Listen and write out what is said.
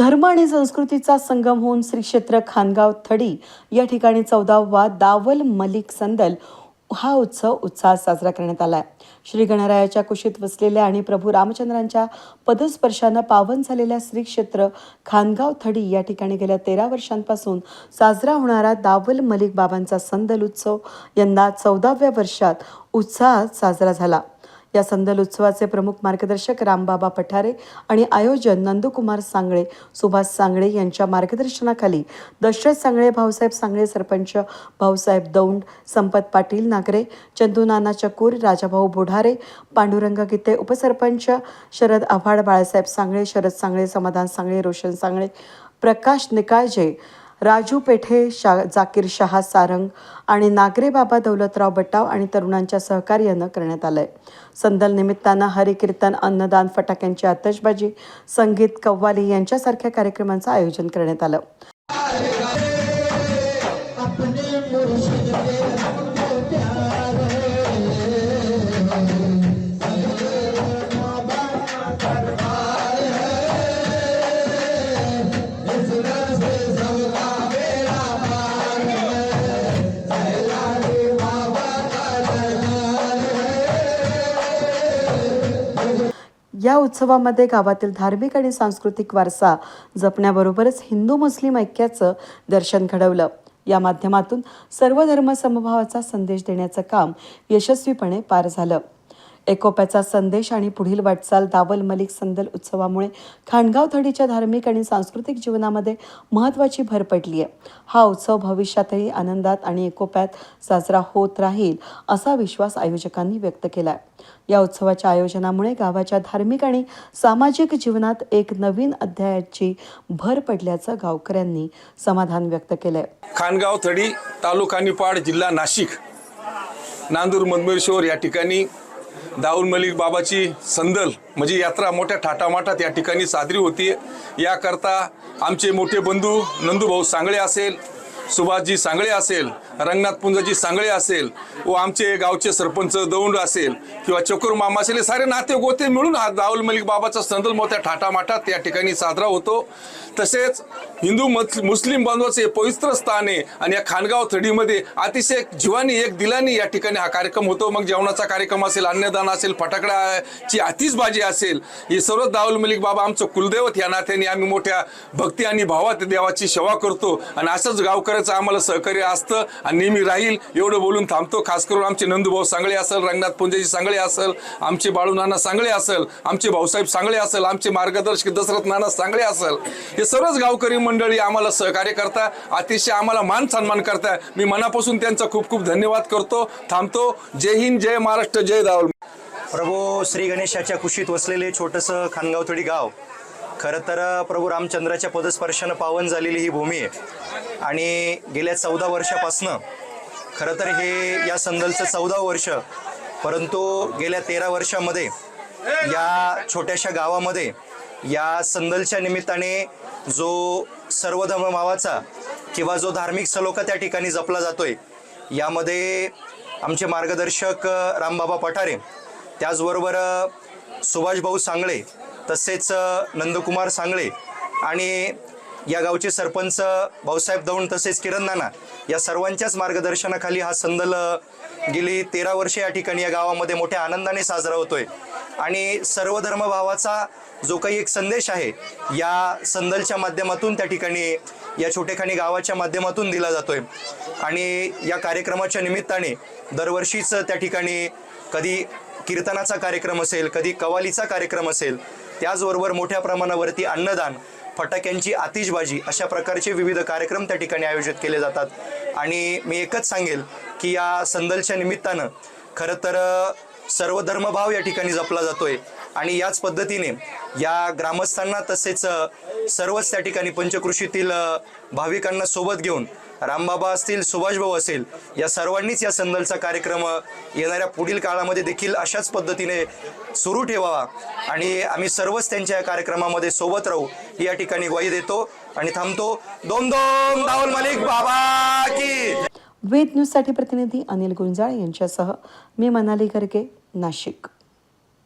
धर्म आणि संस्कृतीचा संगम होऊन श्री क्षेत्र खानगाव थडी या ठिकाणी चौदावा दावल मलिक संदल हा उत्सव उत्साहात साजरा करण्यात आला आहे श्री गणरायाच्या कुशीत वसलेल्या आणि प्रभू रामचंद्रांच्या पदस्पर्शानं पावन झालेल्या श्री क्षेत्र खानगाव थडी या ठिकाणी गेल्या तेरा वर्षांपासून साजरा होणारा दावल मलिक बाबांचा संदल उत्सव यंदा चौदाव्या वर्षात उत्साहात साजरा झाला. या संदल उत्सवाचे प्रमुख मार्गदर्शक रामबाबा पठारे आणि आयोजन नंदकुमार सांगळे सुभाष सांगळे यांच्या मार्गदर्शनाखाली दशरथ सांगळे भाऊसाहेब सांगळे सरपंच भाऊसाहेब दौंड संपत पाटील नागरे चंदू नाना चकूर राजाभाऊ बोढारे पांडुरंग गीते उपसरपंच शरद आव्हाड बाळासाहेब सांगळे शरद सांगळे समाधान सांगळे रोशन सांगळे प्रकाश निकाळजे राजू पेठे शा जाकीर शहा सारंग आणि नागरे बाबा दौलतराव बटाव आणि तरुणांच्या सहकार्यानं करण्यात आलंय. संदल निमित्तानं हरिकीर्तन अन्नदान फटाक्यांची आतषबाजी संगीत कव्वाली यांच्यासारख्या कार्यक्रमांचं आयोजन करण्यात आलं. या उत्सवामध्ये गावातील धार्मिक आणि सांस्कृतिक वारसा जपण्याबरोबरच हिंदू मुस्लिम ऐक्याचं दर्शन घडवलं. या माध्यमातून सर्व धर्म समभावाचा संदेश देण्याचं काम यशस्वीपणे पार झालं. एकोप्याचा संदेश आणि पुढील वाटचाल दावल मलिक संदल उत्सवामुळे खाणगाव थडीच्या धार्मिक आणि सांस्कृतिक जीवनामध्ये महत्त्वाची भर पडली आहे. हा उत्सव भविष्यातही आनंदात आणि एकोप्यात साजरा होत राहील असा विश्वास आयोजकांनी व्यक्त केला या उत्सवाच्या आयोजनामुळे गावाच्या धार्मिक आणि सामाजिक जीवनात एक नवीन अध्यायाची भर पडल्याचं गावकऱ्यांनी समाधान व्यक्त केलंय. खानगाव थडी तालुका निपाड जिल्हा नाशिक नांदूर मनमेश्वर या ठिकाणी दाऊल मलिक बाबाची संदल म्हणजे यात्रा मोठ्या ठाटामाटात या ठिकाणी साजरी होती याकरता आमचे मोठे बंधू नंदूभाऊ सांगळे असेल सुभाषजी सांगळे असेल रंगनाथ पुंजाजी सांगळे असेल व आमचे गावचे सरपंच दौंड असेल किंवा चकोर मामा असेल हे सारे नाते गोते मिळून हा दाऊल मलिक बाबाचा संदल मोठ्या ठाटामाटात या ठिकाणी साजरा होतो. तसेच हिंदू मुस्लिम बांधवाचे पवित्र स्थान आहे आणि या खानगाव थडीमध्ये अतिशय जीवानी एक दिलानी या ठिकाणी हा कार्यक्रम होतो. मग जेवणाचा कार्यक्रम असेल अन्नदान असेल फटाकडाची आतिषबाजी असेल हे सर्व दाऊल मलिक बाबा आमचं कुलदैवत या नात्याने आम्ही मोठ्या भक्ती आणि भावात देवाची सेवा करतो. आणि असंच गावकऱ्याचं आम्हाला सहकार्य असतं आणि नेहमी राहील. एवढं बोलून थांबतो. खास करून आमचे नंदूभाऊ सांगळे असेल रंगनाथ पुंजेजी सांगळे असेल आमचे बाळू नाना सांगळे असेल आमचे भाऊसाहेब सांगळे असेल आमचे मार्गदर्शक दशरथ नाना सांगळे असेल. हे सर्वच गावकरी मंडळी आम्हाला सहकार्य करता अतिशय आम्हाला मान सन्मान करता. मी मनापासून त्यांचा खूप खूप धन्यवाद करतो. थांबतो. जय हिंद जय महाराष्ट्र जय दावल प्रभू श्री गणेशाच्या कुशीत वसलेले छोटंसं खानगावथडी गाव. खरं तर प्रभू रामचंद्राच्या पदस्पर्शानं पावन झालेली ही भूमी आहे. आणि गेल्या चौदा वर्षापासनं खरं तर हे या संदलचं चौदा वर्ष परंतु गेल्या तेरा वर्षामध्ये या छोट्याशा गावामध्ये या संदलच्या निमित्ताने जो सर्वधर्म मावाचा किंवा जो धार्मिक सलोखा त्या ठिकाणी जपला जातोय यामध्ये आमचे मार्गदर्शक रामबाबा पठारे त्याचबरोबर सुभाषभाऊ सांगळे तसेच नंदकुमार सांगळे आणि या गावचे सरपंच भाऊसाहेब दौंड तसेच किरण नाना या सर्वांच्याच मार्गदर्शनाखाली हा संदल गेली तेरा वर्षे या ठिकाणी या गावामध्ये मोठ्या आनंदाने साजरा होतोय. आणि सर्व धर्मभावाचा जो काही एक संदेश आहे या संदलच्या माध्यमातून त्या ठिकाणी या छोटेखानी गावाच्या माध्यमातून दिला जातोय. आणि या कार्यक्रमाच्या निमित्ताने दरवर्षीच त्या ठिकाणी कधी कीर्तनाचा कार्यक्रम असेल कधी कवालीचा कार्यक्रम असेल त्याचबरोबर मोठ्या प्रमाणावरती अन्नदान फटाक्यांची आतिषबाजी अशा प्रकारचे विविध कार्यक्रम त्या ठिकाणी आयोजित केले जातात. आणि मी एकच सांगेल की या संदलच्या निमित्तानं खरं तर सर्व धर्मभाव या ठिकाणी जपला जातोय. आणि याच पद्धतीने या ग्रामस्थांना तसेच सर्वच त्या ठिकाणी पंचकृषीतील भाविकांना सोबत घेऊन रामबाबा असतील सुभाषभाऊ असेल या सर्वांनीच या संदलचा कार्यक्रम येणाऱ्या पुढील काळामध्ये देखील अशाच पद्धतीने सुरू ठेवावा. आणि आम्ही सर्वच त्यांच्या या कार्यक्रमामध्ये सोबत राहू या ठिकाणी ग्वाही देतो आणि थांबतो. दोन दोन दावल मलिक बाबा की वेद न्यूजसाठी प्रतिनिधी अनिल गुंजाळ यांच्यासह मी मनाली गर्गे नाशिक.